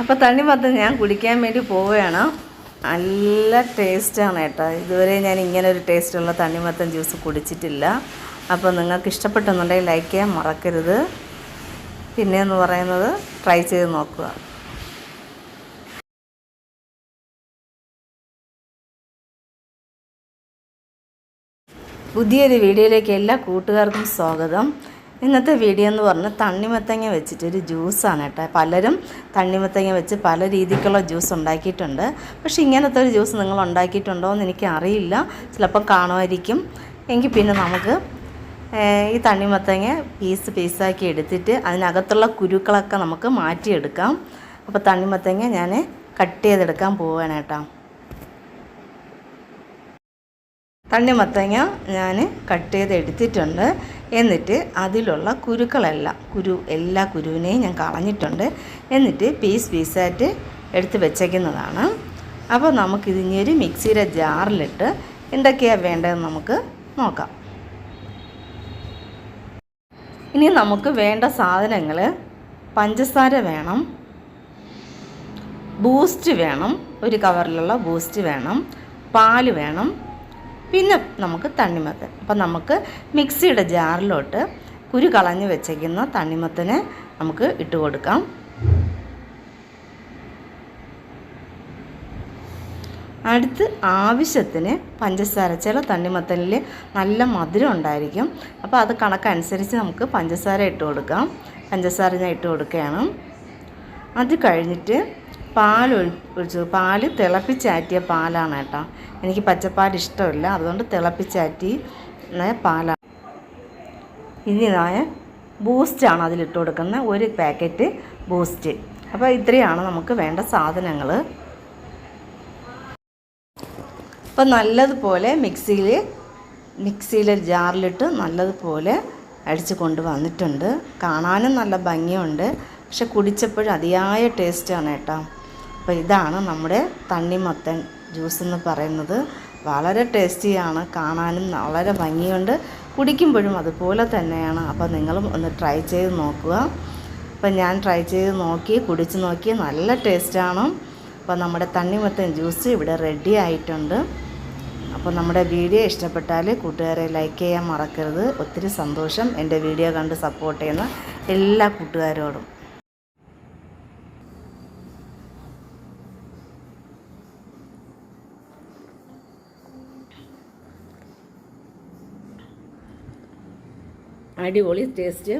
അപ്പോൾ തണ്ണിമത്തൻ ഞാൻ കുടിക്കാൻ വേണ്ടി പോവുകയാണ്. നല്ല ടേസ്റ്റാണ് കേട്ടോ. ഇതുവരെ ഞാൻ ഇങ്ങനെ ഒരു ടേസ്റ്റുള്ള തണ്ണിമത്തൻ ജ്യൂസ് കുടിച്ചിട്ടില്ല. അപ്പോൾ നിങ്ങൾക്ക് ഇഷ്ടപ്പെട്ടെന്നുണ്ടെങ്കിൽ ലൈക്ക് ചെയ്യാൻ മറക്കരുത്. പിന്നെയെന്ന് പറയുന്നത് ട്രൈ ചെയ്ത് നോക്കുക. പുതിയൊരു വീഡിയോയിലേക്ക് എല്ലാ കൂട്ടുകാർക്കും സ്വാഗതം. ഇന്നത്തെ വീഡിയോ എന്ന് പറഞ്ഞാൽ തണ്ണിമത്തങ്ങ വെച്ചിട്ടൊരു ജ്യൂസാണ് കേട്ടോ. പലരും തണ്ണിമത്തങ്ങ വെച്ച് പല രീതിക്കുള്ള ജ്യൂസ് ഉണ്ടാക്കിയിട്ടുണ്ട്. പക്ഷേ ഇങ്ങനത്തെ ഒരു ജ്യൂസ് നിങ്ങൾ ഉണ്ടാക്കിയിട്ടുണ്ടോ എന്ന് എനിക്ക് അറിയില്ല. ചിലപ്പം കാണുമായിരിക്കും. എങ്കിൽ പിന്നെ നമുക്ക് ഈ തണ്ണിമത്തങ്ങ പീസ് പീസാക്കി എടുത്തിട്ട് അതിനകത്തുള്ള കുരുക്കളൊക്കെ നമുക്ക് മാറ്റിയെടുക്കാം. അപ്പോൾ തണ്ണിമത്തങ്ങ ഞാൻ കട്ട് ചെയ്തെടുക്കാൻ പോവുകയാണ് കേട്ടോ. തണ്ണിമത്തങ്ങ ഞാൻ കട്ട് ചെയ്ത് എടുത്തിട്ടുണ്ട്. എന്നിട്ട് അതിലുള്ള കുരുക്കളെല്ലാം കുരു എല്ലാ കുരുവിനെയും ഞാൻ കളഞ്ഞിട്ടുണ്ട്. എന്നിട്ട് പീസ് പീസായിട്ട് എടുത്ത് വെച്ചേക്കുന്നതാണ്. അപ്പോൾ നമുക്കിതിനി ഒരു മിക്സിയുടെ ജാറിലിട്ട് എന്തൊക്കെയാണ് വേണ്ടതെന്ന് നമുക്ക് നോക്കാം. ഇനി നമുക്ക് വേണ്ട സാധനങ്ങൾ പഞ്ചസാര വേണം ബൂസ്റ്റ് വേണം ഒരു കവറിലുള്ള ബൂസ്റ്റ് വേണം പാൽ വേണം പിന്നെ നമുക്ക് തണ്ണിമത്തൻ. അപ്പം നമുക്ക് മിക്സിയുടെ ജാറിലോട്ട് കുരു കളഞ്ഞ് വെച്ചേക്കുന്ന തണ്ണിമത്തനെ നമുക്ക് ഇട്ട് കൊടുക്കാം. അടുത്ത് ആവശ്യത്തിന് പഞ്ചസാര. ചില തണ്ണിമത്തനിൽ നല്ല മധുരം ഉണ്ടായിരിക്കും. അപ്പോൾ അത് കണക്കനുസരിച്ച് നമുക്ക് പഞ്ചസാര ഇട്ട് കൊടുക്കാം. പഞ്ചസാര ഞാൻ ഇട്ട് കൊടുക്കുകയാണ്. അത് കഴിഞ്ഞിട്ട് പാൽ ഒഴി- ഒഴിച്ചു പാൽ തിളപ്പിച്ചാറ്റിയ പാലാണ് കേട്ടോ. എനിക്ക് പച്ചപ്പാൽ ഇഷ്ടമില്ല. അതുകൊണ്ട് തിളപ്പിച്ചാറ്റി പാലാണ് ഇനി ഞാൻ ബൂസ്റ്റാണ് അതിലിട്ട് കൊടുക്കുന്നത് ഒരു പാക്കറ്റ് ബൂസ്റ്റ് അപ്പോൾ ഇത്രയാണ് നമുക്ക് വേണ്ട സാധനങ്ങൾ അപ്പോൾ നല്ലതുപോലെ മിക്സിയിൽ മിക്സിയിലെ ജാറിലിട്ട് നല്ലതുപോലെ അടിച്ച് കൊണ്ട് വന്നിട്ടുണ്ട്. കാണാനും നല്ല ഭംഗിയുണ്ട്. പക്ഷെ കുടിച്ചപ്പോഴും അതിയായ ടേസ്റ്റാണ് കേട്ടോ. അപ്പോൾ ഇതാണ് നമ്മുടെ തണ്ണിമത്തൻ ജ്യൂസ് എന്ന് പറയുന്നത്. വളരെ ടേസ്റ്റിയാണ് കാണാനും വളരെ ഭംഗിയുണ്ട് കുടിക്കുമ്പോഴും അതുപോലെ തന്നെയാണ്. അപ്പോൾ നിങ്ങളും ഒന്ന് ട്രൈ ചെയ്ത് നോക്കുക. അപ്പം ഞാൻ ട്രൈ ചെയ്ത് നോക്കി കുടിച്ച് നോക്കി നല്ല ടേസ്റ്റാണ്. അപ്പോൾ നമ്മുടെ തണ്ണിമത്തൻ ജ്യൂസ് ഇവിടെ റെഡി ആയിട്ടുണ്ട്. അപ്പോൾ നമ്മുടെ വീഡിയോ ഇഷ്ടപ്പെട്ടാൽ കൂട്ടുകാരെ ലൈക്ക് ചെയ്യാൻ മറക്കരുത്. ഒത്തിരി സന്തോഷം. എന്റെ വീഡിയോ കണ്ട് സപ്പോർട്ട് ചെയ്യുന്ന എല്ലാ കൂട്ടുകാരോടും. അടിപൊളി ടേസ്റ്റ്.